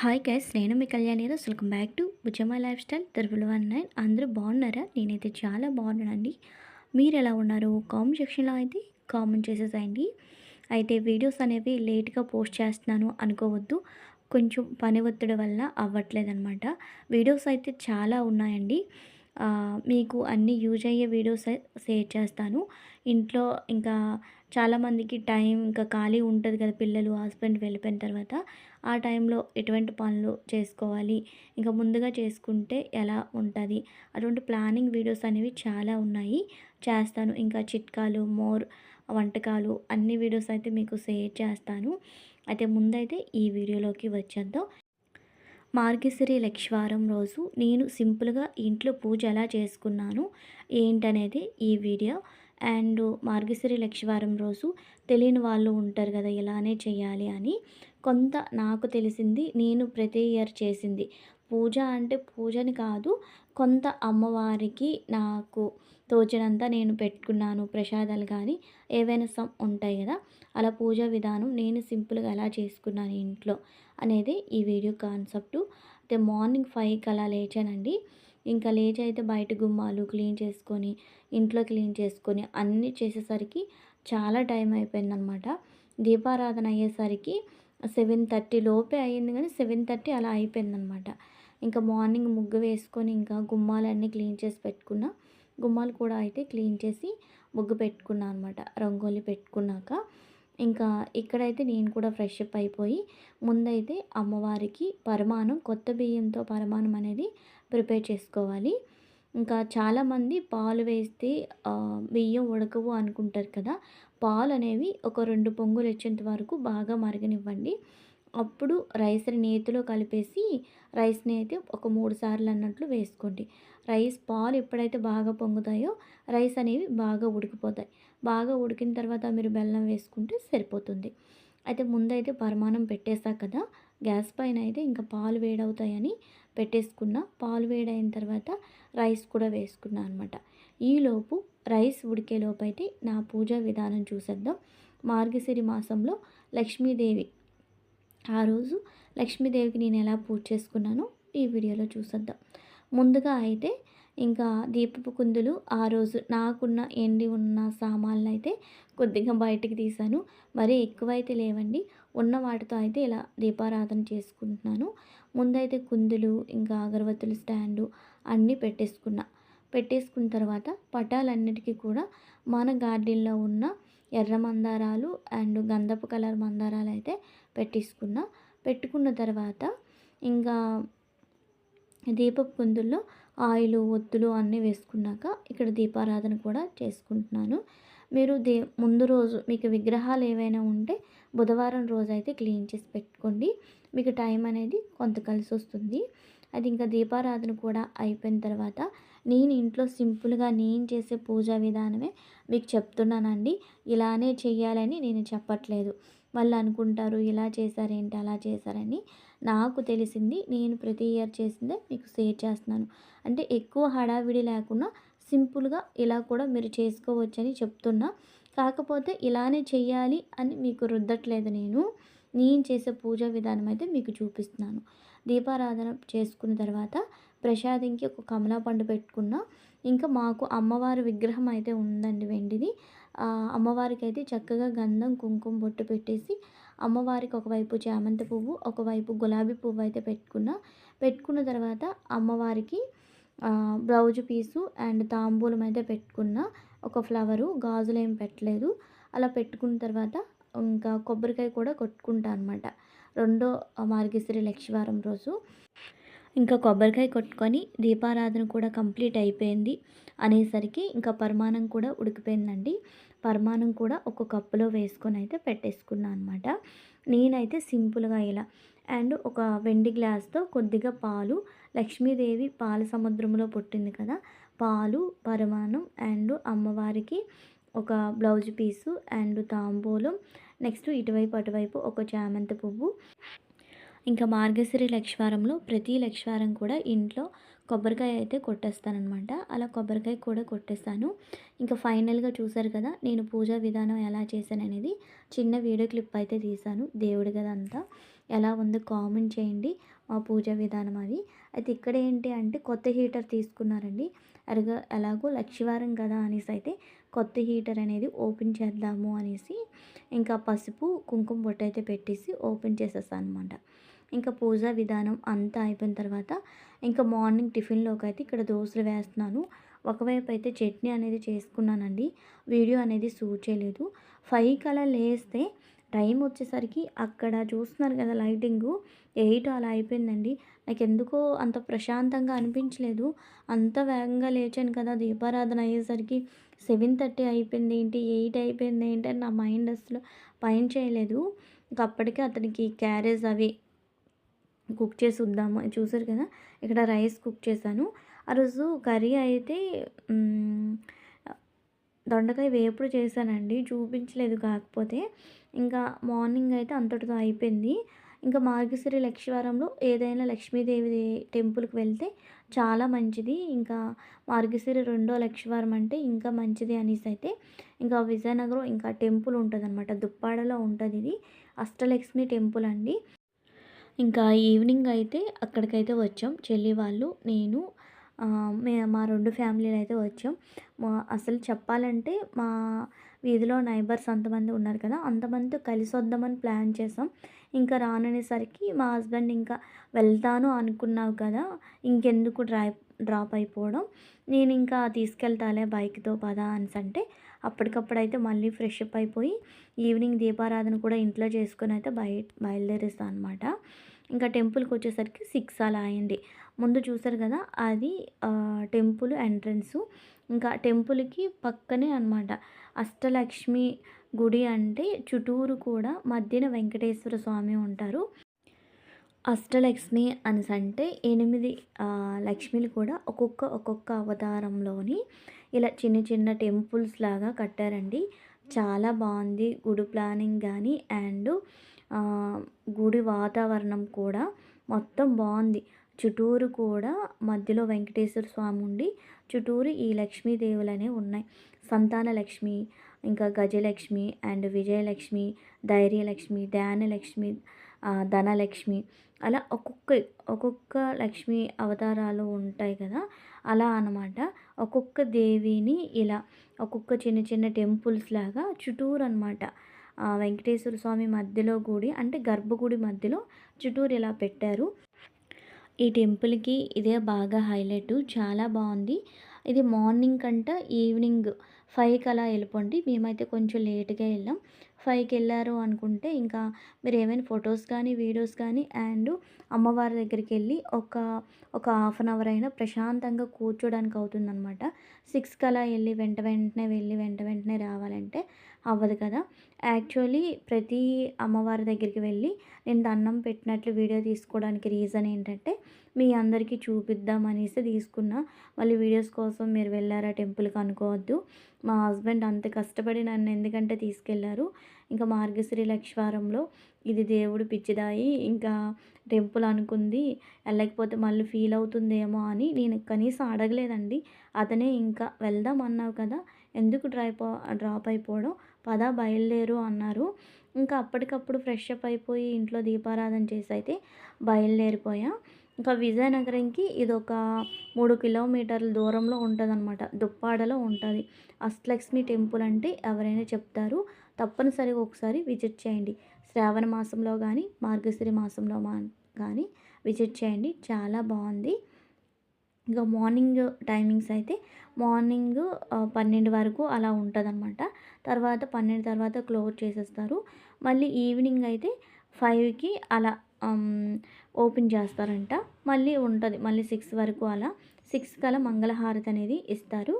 Hi guys నేను మీ కళ్యాణి రోజు welcome back to Bujjama life style triple one nine అందరూ బాగున్నారా? నేనైతే చాలా బాగున్నానండి. మీరు ఎలా ఉన్నారు? కామెంట్ సెక్షన్లో అయితే కామెంట్ చేసేసాయండి. అయితే వీడియోస్ అనేవి లేట్గా పోస్ట్ చేస్తున్నాను అనుకోవద్దు. కొంచెం పని ఒత్తిడి వల్ల అవ్వట్లేదనమాట వీడియోస్ అయితే చాలా ఉన్నాయండి. మీకు అన్ని యూజ్ అయ్యే వీడియోస్ షేర్ చేస్తాను. ఇంట్లో ఇంకా చాలామందికి టైం ఇంకా ఖాళీ ఉంటుంది కదా పిల్లలు హస్బెండ్ వెళ్ళిపోయిన తర్వాత. ఆ టైంలో ఎటువంటి పనులు చేసుకోవాలి? ఇంకా ముందుగా చేసుకుంటే ఎలా ఉంటుంది? అటువంటి ప్లానింగ్ వీడియోస్ అనేవి చాలా ఉన్నాయి. చేస్తాను. ఇంకా చిట్కాలు మోర్ వంటకాలు అన్ని వీడియోస్ అయితే మీకు షేర్ చేస్తాను. అయితే ముందైతే ఈ వీడియోలోకి వచ్చేద్దాం. మార్గశిరి లక్ష్వారం రోజు నేను సింపుల్గా ఇంట్లో పూజ ఎలా చేసుకున్నాను ఏంటనేది ఈ వీడియో. అండ్ మార్గశిరి లక్ష్వారం రోజు తెలియని వాళ్ళు ఉంటారు కదా ఇలానే చేయాలి అని. కొంత నాకు తెలిసింది నేను ప్రతి ఇయర్ చేసింది. పూజ అంటే పూజని కాదు కొంత అమ్మవారికి నాకు తోచినంత నేను పెట్టుకున్నాను ప్రసాదాలు కానీ ఏవైనా సమ్ ఉంటాయి కదా అలా పూజ విధానం నేను సింపుల్గా ఎలా చేసుకున్నాను ఇంట్లో అనేది ఈ వీడియో కాన్సెప్ట్. అయితే మార్నింగ్ ఫైవ్కి అలా లేచానండి. ఇంకా లేచి అయితే బయట గుమ్మాలు క్లీన్ చేసుకొని ఇంట్లో క్లీన్ చేసుకొని అన్నీ చేసేసరికి చాలా టైం అయిపోయిందనమాట. దీపారాధన అయ్యేసరికి సెవెన్ థర్టీ లోపే అయ్యింది కానీ సెవెన్ థర్టీ అలా అయిపోయిందనమాట. ఇంకా మార్నింగ్ ముగ్గు వేసుకొని ఇంకా గుమ్మాలన్నీ క్లీన్ చేసి పెట్టుకున్నా. గుమ్మాలు కూడా అయితే క్లీన్ చేసి ముగ్గు పెట్టుకున్నా అనమాట రంగోలి పెట్టుకున్నాక. ఇంకా ఇక్కడైతే నేను కూడా ఫ్రెష్ అప్ అయిపోయి ముందైతే అమ్మవారికి పరమాణం కొత్త బియ్యంతో పరమాణం అనేది ప్రిపేర్ చేసుకోవాలి. ఇంకా చాలామంది పాలు వేస్తే బియ్యం ఉడకవు అనుకుంటారు కదా. పాలు అనేవి ఒక రెండు పొంగులు వచ్చేంత వరకు బాగా మరగనివ్వండి. అప్పుడు రైస్ని నేతిలో కలిపేసి రైస్ని అయితే ఒక మూడు సార్లు అన్నట్లు వేసుకోండి. రైస్ పాలు ఎప్పుడైతే బాగా పొంగుతాయో రైస్ అనేవి బాగా ఉడికిపోతాయి. బాగా ఉడికిన తర్వాత మీరు బెల్లం వేసుకుంటే సరిపోతుంది. అయితే ముందైతే పరిమాణం పెట్టేసా కదా గ్యాస్ పైన అయితే ఇంకా పాలు వేడవుతాయని పెట్టేసుకున్న. పాలు వేడైన తర్వాత రైస్ కూడా వేసుకున్నా అనమాట ఈలోపు రైస్ ఉడికేలోపు అయితే నా పూజా విధానం చూసేద్దాం. మార్గశిరి మాసంలో లక్ష్మీదేవి ఆ రోజు లక్ష్మీదేవికి నేను ఎలా పూజ చేసుకున్నానో ఈ వీడియోలో చూసేద్దాం. ముందుగా అయితే ఇంకా దీపపు కుందులు ఆ రోజు నాకున్న ఎండి ఉన్న సామాన్లు అయితే కొద్దిగా బయటికి తీశాను. మరీ ఎక్కువైతే లేవండి. ఉన్న వాటితో అయితే ఇలా దీపారాధన చేసుకుంటున్నాను. ముందైతే కుందులు ఇంకా అగరబత్తుల స్టాండు అన్నీ పెట్టేసుకున్నా. పెట్టేసుకున్న తర్వాత పటాలన్నిటికీ కూడా మన గార్డెన్లో ఉన్న ఎర్ర మందారాలు అండ్ గంధపు కలర్ మందారాలు అయితే పెట్టేసుకున్నా. పెట్టుకున్న తర్వాత ఇంకా దీపపు కుందుల్లో ఆయిల్ ఒత్తులు అన్నీ వేసుకున్నాక ఇక్కడ దీపారాధన కూడా చేసుకుంటున్నాను. మీరు దే ముందు రోజు మీకు విగ్రహాలు ఏవైనా ఉంటే బుధవారం రోజు అయితే క్లీన్ చేసి పెట్టుకోండి. మీకు టైం అనేది కొంత కలిసి వస్తుంది అది ఇంకా దీపారాధన కూడా అయిపోయిన తర్వాత నేను ఇంట్లో సింపుల్గా నేను చేసే పూజా విధానమే మీకు చెప్తున్నానండి. ఇలానే చెయ్యాలని నేను చెప్పట్లేదు. వాళ్ళు అనుకుంటారు ఇలా చేశారేంటి అలా చేశారని. నాకు తెలిసింది నేను ప్రతి ఇయర్ చేసిందే మీకు షేర్ చేస్తున్నాను. అంటే ఎక్కువ హడావిడి లేకుండా సింపుల్గా ఇలా కూడా మీరు చేసుకోవచ్చని చెప్తున్నా. కాకపోతే ఇలానే చెయ్యాలి అని మీకు రుద్దట్లేదు నేను. నేను చేసే పూజా విధానం అయితే మీకు చూపిస్తున్నాను. దీపారాధన చేసుకున్న తర్వాత ప్రసాదంకి ఒక కమలా పండు పెట్టుకున్న ఇంకా మాకు అమ్మవారి విగ్రహం అయితే ఉందండి వెండిది. అమ్మవారికి అయితే చక్కగా గంధం కుంకుమ బొట్టు పెట్టేసి అమ్మవారికి ఒకవైపు చామంతి పువ్వు ఒకవైపు గులాబీ పువ్వు అయితే పెట్టుకున్న పెట్టుకున్న తర్వాత అమ్మవారికి బ్లౌజ్ పీసు అండ్ తాంబూలం అయితే పెట్టుకున్న ఒక ఫ్లవరు గాజులు ఏం పెట్టలేదు. అలా పెట్టుకున్న తర్వాత ఇంకా కొబ్బరికాయ కూడా కొట్టుకుంటా అనమాట రెండో మార్గశిరి లక్షవారం రోజు ఇంకా కొబ్బరికాయ కొట్టుకొని దీపారాధన కూడా కంప్లీట్ అయిపోయింది అనేసరికి ఇంకా పరిమాణం కూడా ఉడికిపోయిందండి. పరిమాణం కూడా ఒక కప్పులో వేసుకొని అయితే పెట్టేసుకున్నాను అనమాట నేనైతే సింపుల్గా ఇలా. అండ్ ఒక వెండి గ్లాస్తో కొద్దిగా పాలు లక్ష్మీదేవి పాల సముద్రంలో పుట్టింది కదా పాలు పరిమాణం అండ్ అమ్మవారికి ఒక బ్లౌజ్ పీసు అండ్ తాంబూలం నెక్స్ట్ ఇటువైపు అటువైపు ఒక చామంతి పువ్వు. ఇంకా మార్గశిరి లక్ష్వారంలో ప్రతి లక్ష్వారం కూడా ఇంట్లో కొబ్బరికాయ అయితే కొట్టేస్తానమాట అలా కొబ్బరికాయ కూడా కొట్టేస్తాను. ఇంకా ఫైనల్గా చూసారు కదా నేను పూజా విధానం ఎలా చేశాను అనేది చిన్న వీడియో క్లిప్ అయితే తీశాను దేవుడి కదా అంతా. ఎలా ఉందో కామెంట్ చేయండి మా పూజా విధానం అది. అయితే ఇక్కడ ఏంటి అంటే కొత్త హీటర్ తీసుకున్నారండి. అరగ ఎలాగో లక్షవారం కదా అనేసి అయితే కొత్త హీటర్ అనేది ఓపెన్ చేద్దాము అనేసి ఇంకా పసుపు కుంకుమ బొట్టు అయితే పెట్టేసి ఓపెన్ చేసేస్తాను అనమాట ఇంకా పూజా విధానం అంతా అయిపోయిన తర్వాత ఇంకా మార్నింగ్ టిఫిన్లోకి అయితే ఇక్కడ దోశలు వేస్తున్నాను. ఒకవైపు అయితే చట్నీ అనేది చేసుకున్నానండి. వీడియో అనేది షూట్ చేయలేదు. ఫైవ్కి అలా లేస్తే టైం వచ్చేసరికి అక్కడ చూస్తున్నారు కదా లైటింగు ఎయిట్ అలా అయిపోయిందండి. నాకు ఎందుకో అంత ప్రశాంతంగా అనిపించలేదు. అంత వేగంగా లేచాను కదా దీపారాధన అయ్యేసరికి. సెవెన్ థర్టీ అయిపోయింది ఏంటి? ఎయిట్ అయిపోయింది ఏంటి? అని నా మైండ్ అసలు పైన చేయలేదు. ఇంక అప్పటికే అతనికి క్యారేజ్ అవి కుక్ చేసి వద్దాము. చూసారు కదా? ఇక్కడ రైస్ కుక్ చేశాను. ఆ రోజు కర్రీ అయితే దొండకాయ వేపుడు చేశానండి. చూపించలేదు కాకపోతే. ఇంకా మార్నింగ్ అయితే అంతటితో అయిపోయింది. ఇంకా మార్గశిరి లక్ష్మీవారంలో ఏదైనా లక్ష్మీదేవి టెంపుల్కి వెళ్తే చాలా మంచిది. ఇంకా మార్గశిరి రెండో లక్ష్మీవారం అంటే ఇంకా మంచిది అనేసి అయితే ఇంకా విజయనగరం ఇంకా టెంపుల్ ఉంటుంది అనమాట దుప్పాడలో ఉంటుంది ఇది. అష్టలక్ష్మి టెంపుల్ అండి. ఇంకా ఈవినింగ్ అయితే అక్కడికైతే వచ్చాం. చెల్లి వాళ్ళు నేను మా రెండు ఫ్యామిలీలు అయితే వచ్చాం. అసలు చెప్పాలంటే మా వీధిలో నైబర్స్ అంతమంది ఉన్నారు కదా అంతమందితో కలిసి వద్దామని ప్లాన్ చేసాం. ఇంకా రాననేసరికి మా హస్బెండ్ ఇంకా వెళ్తాను అనుకున్నావు కదా ఇంకెందుకు డ్రై డ్రాప్ అయిపోవడం. నేను ఇంకా తీసుకెళ్తాలే బైక్తో పదా అని అంటే అప్పటికప్పుడు అయితే మళ్ళీ ఫ్రెష్ అప్ అయిపోయి ఈవినింగ్ దీపారాధన కూడా ఇంట్లో చేసుకొని అయితే బయ బయలుదేరేస్తాను అనమాట ఇంకా టెంపుల్కి వచ్చేసరికి సిక్స్ అలా అయింది. ముందు చూసారు కదా అది టెంపుల్ ఎంట్రన్సు. ఇంకా టెంపుల్కి పక్కనే అనమాట అష్టలక్ష్మి గుడి అంటే చుట్టూరు కూడా మధ్యన వెంకటేశ్వర స్వామి ఉంటారు. అష్టలక్ష్మి అనేసి అంటే ఎనిమిది లక్ష్మిలు కూడా ఒక్కొక్క ఒక్కొక్క అవతారంలోని ఇలా చిన్న చిన్న టెంపుల్స్ లాగా కట్టారండి. చాలా బాగుంది గుడి ప్లానింగ్ కానీ అండ్ గుడి వాతావరణం కూడా మొత్తం బాగుంది. చుట్టూరు కూడా మధ్యలో వెంకటేశ్వర స్వామి ఉండి చుట్టూరు ఈ లక్ష్మీదేవులనే ఉన్నాయి. సంతాన లక్ష్మి ఇంకా గజలక్ష్మి అండ్ విజయలక్ష్మి ధైర్యలక్ష్మి ధ్యానలక్ష్మి ధనలక్ష్మి అలా ఒక్కొక్క ఒక్కొక్క లక్ష్మి అవతారాలు ఉంటాయి కదా? అలా అనమాట ఒక్కొక్క దేవిని ఇలా ఒక్కొక్క చిన్న చిన్న టెంపుల్స్ లాగా చుట్టూరు అనమాట వెంకటేశ్వర స్వామి మధ్యలో గుడి అంటే గర్భగుడి మధ్యలో చుట్టూరు ఇలా పెట్టారు. ఈ టెంపుల్కి ఇదే బాగా హైలైట్ చాలా బాగుంది. ఇది మార్నింగ్ కంట ఈవినింగ్ ఫైవ్కి అలా వెళ్ళిపోండి. మేమైతే కొంచెం లేట్గా వెళ్ళాం. ఫైవ్కి వెళ్ళారు అనుకుంటే ఇంకా మీరు ఏమైనా ఫొటోస్ కానీ వీడియోస్ కానీ అండ్ అమ్మవారి దగ్గరికి వెళ్ళి ఒక ఒక హాఫ్ అన్ అవర్ అయినా ప్రశాంతంగా కూర్చోడానికి అవుతుందన్నమాట. సిక్స్కి అలా వెళ్ళి వెంట వెంటనే వెళ్ళి వెంట వెంటనే రావాలంటే అవ్వదు కదా. యాక్చువల్లీ ప్రతి అమ్మవారి దగ్గరికి వెళ్ళి నేను దండం పెట్టినట్లు వీడియో తీసుకోవడానికి రీజన్ ఏంటంటే మీ అందరికీ చూపిద్దాం అనేసి తీసుకున్నా. మళ్ళీ వీడియోస్ కోసం మీరు వెళ్ళారా టెంపుల్కి అనుకోవద్దు. మా హస్బెండ్ అంత కష్టపడి నన్ను ఎందుకంటే తీసుకెళ్ళారు? ఇంకా మార్గశ్రీ లక్ష్వారంలో ఇది దేవుడు పిచ్చిదాయి ఇంకా టెంపుల్ అనుకుంది వెళ్ళకపోతే మళ్ళీ ఫీల్ అవుతుందేమో అని నేను కనీసం అడగలేదండి. అతనే ఇంకా వెళ్దాం అన్నావు కదా ఎందుకు డ్రైపో డ్రాప్ అయిపోవడం? పద బయలుదేరు అన్నారు. ఇంకా అప్పటికప్పుడు ఫ్రెష్ అప్ అయిపోయి ఇంట్లో దీపారాధన చేసి అయితే బయలుదేరిపోయా. ఇంకా విజయనగరంకి ఇది ఒక మూడు కిలోమీటర్ల దూరంలో ఉంటుంది అనమాట దుప్పాడలో ఉంటుంది. అష్టలక్ష్మి టెంపుల్ అంటే ఎవరైనా చెప్తారు. తప్పనిసరిగా ఒకసారి విజిట్ చేయండి. శ్రావణ మాసంలో కానీ మార్గశిరి మాసంలో మా కానీ విజిట్ చేయండి. చాలా బాగుంది. ఇంకా మార్నింగ్ టైమింగ్స్ అయితే మార్నింగ్ పన్నెండు వరకు అలా ఉంటుంది అనమాట తర్వాత పన్నెండు తర్వాత క్లోజ్ చేసేస్తారు. మళ్ళీ ఈవినింగ్ అయితే ఫైవ్కి అలా ఓపెన్ చేస్తారంట. మళ్ళీ ఉంటుంది. మళ్ళీ సిక్స్ వరకు అలా సిక్స్ కలా మంగళహారతి అనేది ఇస్తారు.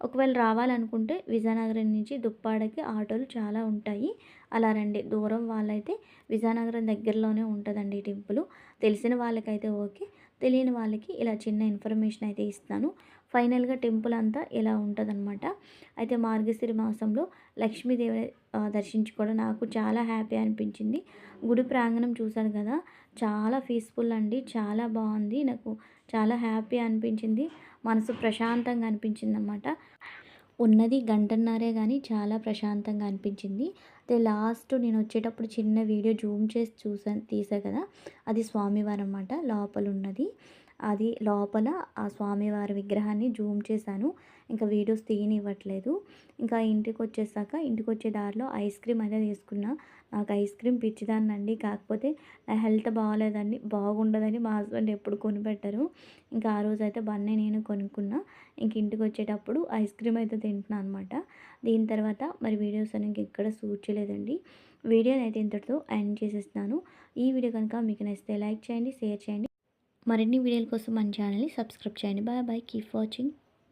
ఒకవేళ రావాలనుకుంటే విజయనగరం నుంచి దుప్పాడకి ఆటోలు చాలా ఉంటాయి. అలా రండి. దూరం వాళ్ళైతే విజయనగరం దగ్గరలోనే ఉంటుందండి టెంపుల్. తెలిసిన వాళ్ళకైతే ఓకే. తెలియని వాళ్ళకి ఇలా చిన్న ఇన్ఫర్మేషన్ అయితే ఇస్తాను. ఫైనల్గా టెంపుల్ అంతా ఇలా ఉంటుందన్నమాట. అయితే మార్గశిరి మాసంలో లక్ష్మీదేవి దర్శించుకోవడం నాకు చాలా హ్యాపీ అనిపించింది. గుడి ప్రాంగణం చూశాను కదా చాలా పీస్ఫుల్ అండి చాలా బాగుంది నాకు చాలా హ్యాపీ అనిపించింది మనసు ప్రశాంతంగా అనిపించింది అనమాట ఉన్నది గంటన్నరే కానీ చాలా ప్రశాంతంగా అనిపించింది. అయితే లాస్ట్ నేను వచ్చేటప్పుడు చిన్న వీడియో జూమ్ చేసి చూసాను తీసా కదా? అది స్వామివారు అనమాట లోపల ఉన్నది అది లోపల ఆ స్వామివారి విగ్రహాన్ని జూమ్ చేశాను. ఇంకా వీడియోస్ తీయనివ్వట్లేదు. ఇంకా ఇంటికి వచ్చేసాక ఇంటికి వచ్చే దారిలో ఐస్ క్రీమ్ అయితే తీసుకున్నా. నాకు ఐస్ క్రీమ్ పిచ్చిదాన్నండి. కాకపోతే నా హెల్త్ బాగోలేదండి బాగుండదని మా హస్బెండ్ ఎప్పుడు కొనిపెట్టరు. ఇంకా ఆ రోజు అయితే బన్నే నేను కొనుక్కున్నా. ఇంక ఇంటికి వచ్చేటప్పుడు ఐస్ క్రీమ్ అయితే తింటున్నాను అనమాట దీని తర్వాత మరి వీడియోస్ అని ఎక్కడ సూట్ చేయలేదండి. వీడియోని అయితే ఇంతటితో ఎండ్ చేసేస్తున్నాను. ఈ వీడియో కనుక మీకు నచ్చితే లైక్ చేయండి షేర్ చేయండి. మరిన్ని వీడియోల కోసం మన ఛానల్ని సబ్స్క్రైబ్ చేయండి. Bye bye. Keep watching.